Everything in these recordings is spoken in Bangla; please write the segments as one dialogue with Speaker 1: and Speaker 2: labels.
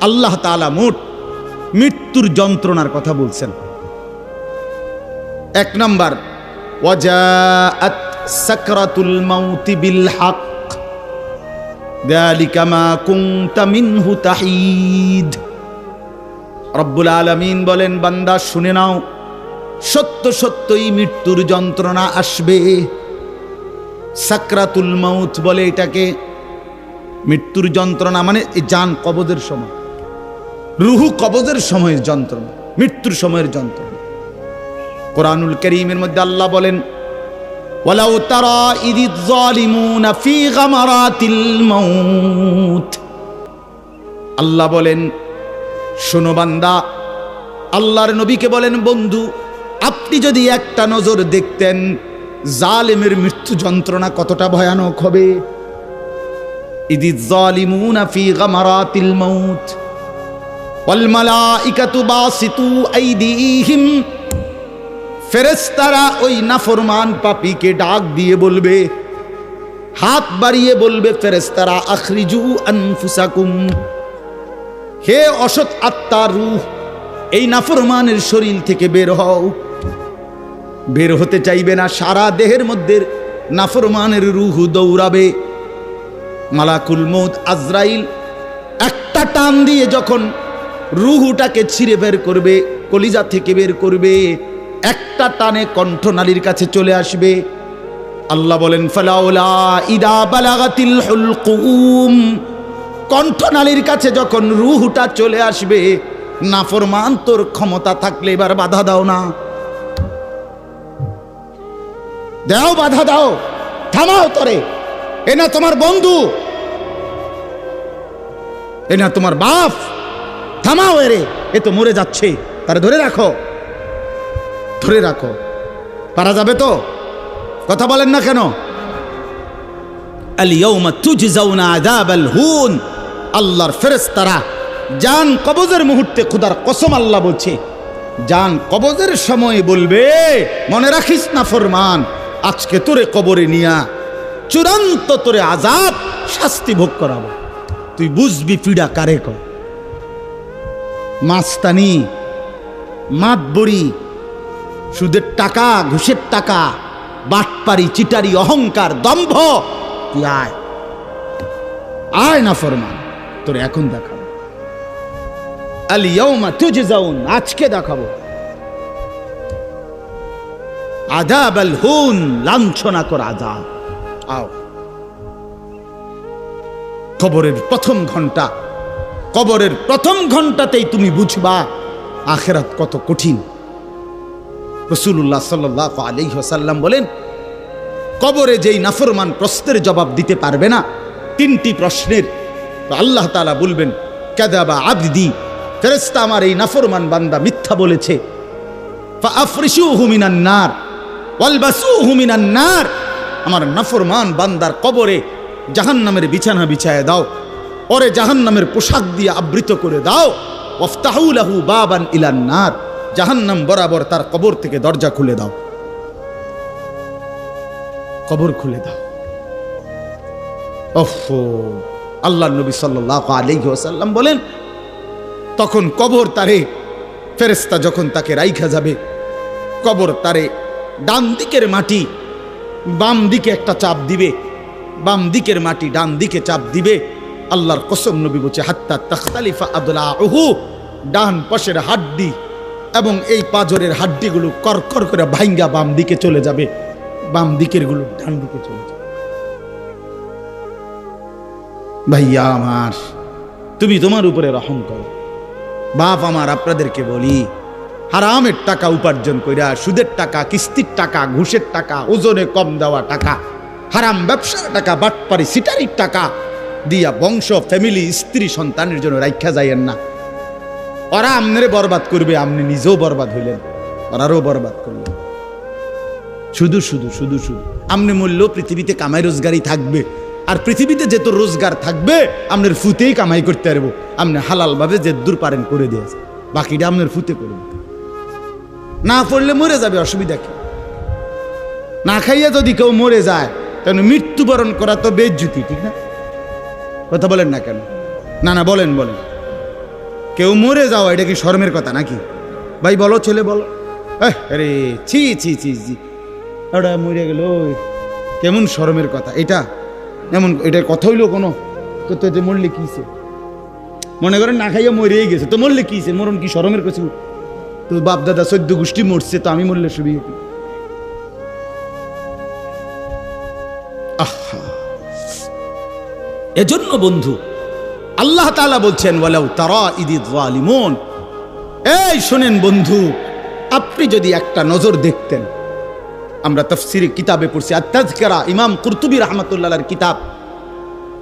Speaker 1: আল্লাহ তাআলা মোট মৃত্যুর যন্ত্রণার কথা বলছেন এক নম্বর ওয়াজাআত সাকরাতুল মাউতি বিল হক ذلك ما كنت منه تحيد রব্বুল আলামিন বলেন বান্দা শুনে নাও সত্য সত্যই মৃত্যুর যন্ত্রণা আসবে সাকরাতুল মাউত বলে এটাকে মৃত্যুর যন্ত্রণা মানে এই যান কবজের সময় রুহু কবজের সময়ের যন্ত্রণা, মৃত্যুর সময়ের যন্ত্রণা। কোরআনুল করিমের মধ্যে আল্লাহ বলেন আল্লাহ বলেন, শোনো বান্দা, আল্লাহর নবীকে বলেন, বন্ধু, আপনি যদি একটা নজর দেখতেন, জালেমের মৃত্যু যন্ত্রণা কতটা ভয়ানক হবে? ইদিজ জালিমুনা ফি গামারাতিল মাউত। ফেরেস্তারা ওই নাফরমান পাপীকে ডাক দিয়ে বলবে, হাত বাড়িয়ে বলবে ফেরেস্তারা আখরিজু আনফুসাকুম। হে অসৎ আত্মার রূহ, এই নাফরমানের শরীর থেকে বের হও। বের হতে চাইবে না, সারা দেহের মধ্যে নাফরমানের রুহু দৌড়াবে। মালাকুল মৌত আজরাইল একটা টান দিয়ে যখন রুহুটাকে ছিঁড়ে বের করবে, কলিজা থেকে বের করবে, একটা টানে কণ্ঠনালীর কাছে চলে আসবে। আল্লাহ বলেন হুলকুম। কণ্ঠনালীর কাছে যখন রুহুটা চলে আসবে, নাফরমান, তোর ক্ষমতা থাকলে এবার বাধা দাও না। দাও, বাধা দাও। থামাও তরে। এ না তোমার বন্ধু। এ না তোমার বাপ। থামাও এরে। এ তো মরে যাচ্ছে। তারা ধরে রাখো। ধরে রাখো। পারা যাবে তো? কথা বলেন না কেন? আল্লাহর ফেরেশতারা, জান কবজের মুহূর্তে খুদার কসম আল্লাহ বলছে, জান কবজের সময় বলবে, মনে রাখিস না ফরমান, আজকে তোরে কবরে নিয়া চূড়ান্ত তোরে আজাব শাস্তি ভোগ করাবো। তুই বুঝবি পিড়া কারে কর মাস্তানি মাতবড়ি সুদের টাকা, ঘুষের টাকা, বাটপারি, চিটারি, অহংকার, দম্ভ। তুই আয়। আয় না ফরমান, তোর এখন দেখাবো। আলিয়াউমা তুজে যাউন আজকে দেখাবো। আজাব আল হুন, লাঞ্ছনা কর আজাব আও। খবরের প্রথম ঘণ্টা কবরের প্রথম ঘন্টাতেই তুমি বুঝবা আখেরাত কত কঠিন। রসুল্লাহ সাল্লাহ আলি হাসাল্লাম বলেন, কবরে যেই নাফরমান প্রশ্নের জবাব দিতে পারবে না, তিনটি প্রশ্নের। আল্লাহ তালা বলবেন কেদাবা আবদি ফেরেস্তা আমার এই নাফরমান বান্দা মিথ্যা বলেছে। আফরিসু হুমিনান্নার ওয়ালবাসু হুমিনান্নার আমার নাফরমান বান্দার কবরে জাহান্নামের বিছানা বিছায় দাও। পরে জাহান্নামের পোশাক দিয়ে আবৃত করে দাও। ওফতাহু লাহু বাবান ইলান নার। জাহান্নাম বরাবর তার কবর থেকে দরজা খুলে দাও। কবর খুলে দাও। ওফো আল্লাহ নবী সাল্লাল্লাহু আলাইহি ওয়াসাল্লাম বলেন, তখন কবর তারে ফেরেস্তা যখন তাকে রাইখা যাবে, কবর তারে ডান দিকের মাটি বাম দিকে একটা চাপ দিবে, বাম দিকের মাটি ডান দিকে চাপ দিবে আল্লাহর কসম নবী বলছে, হাত্তা তখতালিফা আদুল্লাহ ওহু ডান পাশের হাড্ডি এবং এই পাজরের হাড্ডিগুলো করকর করে ভাঙ্গা বাম দিকে চলে যাবে। বাম দিকেরগুলো ডান দিকে চলে যাবে। ভাইয়া আমার, তুমি তোমার উপরে রহম করো। বাপ আমার, আপনাদেরকে বলি, হারামের টাকা উপার্জন কইরা সুদের টাকা, কিস্তির টাকা, ঘুষের টাকা, ওজনে কম দেওয়া টাকা, হারাম ব্যবসার টাকা বাটপারি সিটারির টাকা দিয়া বংশ ফ্যামিলি স্ত্রী, সন্তানের জন্য রাখা যাইয়েন না। ওরা আমনেরে বরবাদ করবে আপনি নিজেও বরবাদ হইলেন, ওরারও বরবাদ করলেন। শুধু শুধু শুধু শুধু। আমনে মূল্য পৃথিবীতে কামাই রোজগারই থাকবে। আর পৃথিবীতে যেত রোজগার থাকবে আপনার ফুতেই কামাই করতে পারব। আপনি হালালভাবে যে দূর পারেন করে দিয়েছে বাকিটা আপনার ফুতে করবে না পড়লে মরে যাবে, অসুবিধা কি? না খাইয়া যদি কেউ মরে যায়, তাহলে মৃত্যুবরণ করা তো বেজ্জুতি, ঠিক না? কথা বলেন না কেন? না না, বলেন বলেন। কেউ মরে যাওয়া, এটা কি শর্মের কথা নাকি? ভাই, বলো, ছেলে, বলো। আরে, ছি ছি ছি ছি। ওটা মরে গেল কেমন শরমের কথা, এটা? এমন, এটার কথা হইল কোনো? তো তো যে মরলে কিছে মনে করেন, না খাইয়া মরেই গেছে। তো, মরলে কিছে মরণ কি শরমের কিছু তো বাপ দাদা সদ্য গোষ্ঠী মরছে, তো, আমি মরলে সুবিধা কি? আহা। এজন্য বন্ধু, আল্লাহ তাআলা বলছেন, ওয়ালাউ তারা ইদি জালিমুন এই শোনেন বন্ধু, আপনি যদি একটা নজর দেখতেন, আমরা তফসিরি কিতাবে পড়ছি আত্তাজকারা ইমাম কুরতুবী রহমতুল্লাহর কিতাব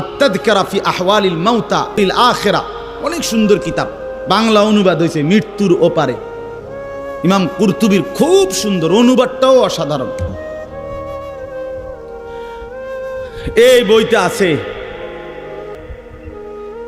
Speaker 1: আত্তাজকারা ফি আহওয়ালিল মাউতা ফিল আখিরা, অনেক সুন্দর কিতাব, বাংলা অনুবাদ হয়েছে মৃত্যুর ওপারে। ইমাম কুরতুবীর খুব সুন্দর, অনুবাদটাও অসাধারণ। এই বইতে আছে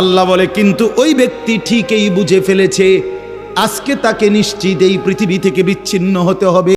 Speaker 1: আল্লাহ বলে, কিন্তু ওই ব্যক্তি ঠিকই বুঝে ফেলেছে, আজকে তাকে নিশ্চিত এই পৃথিবী থেকে বিচ্ছিন্ন হতে হবে।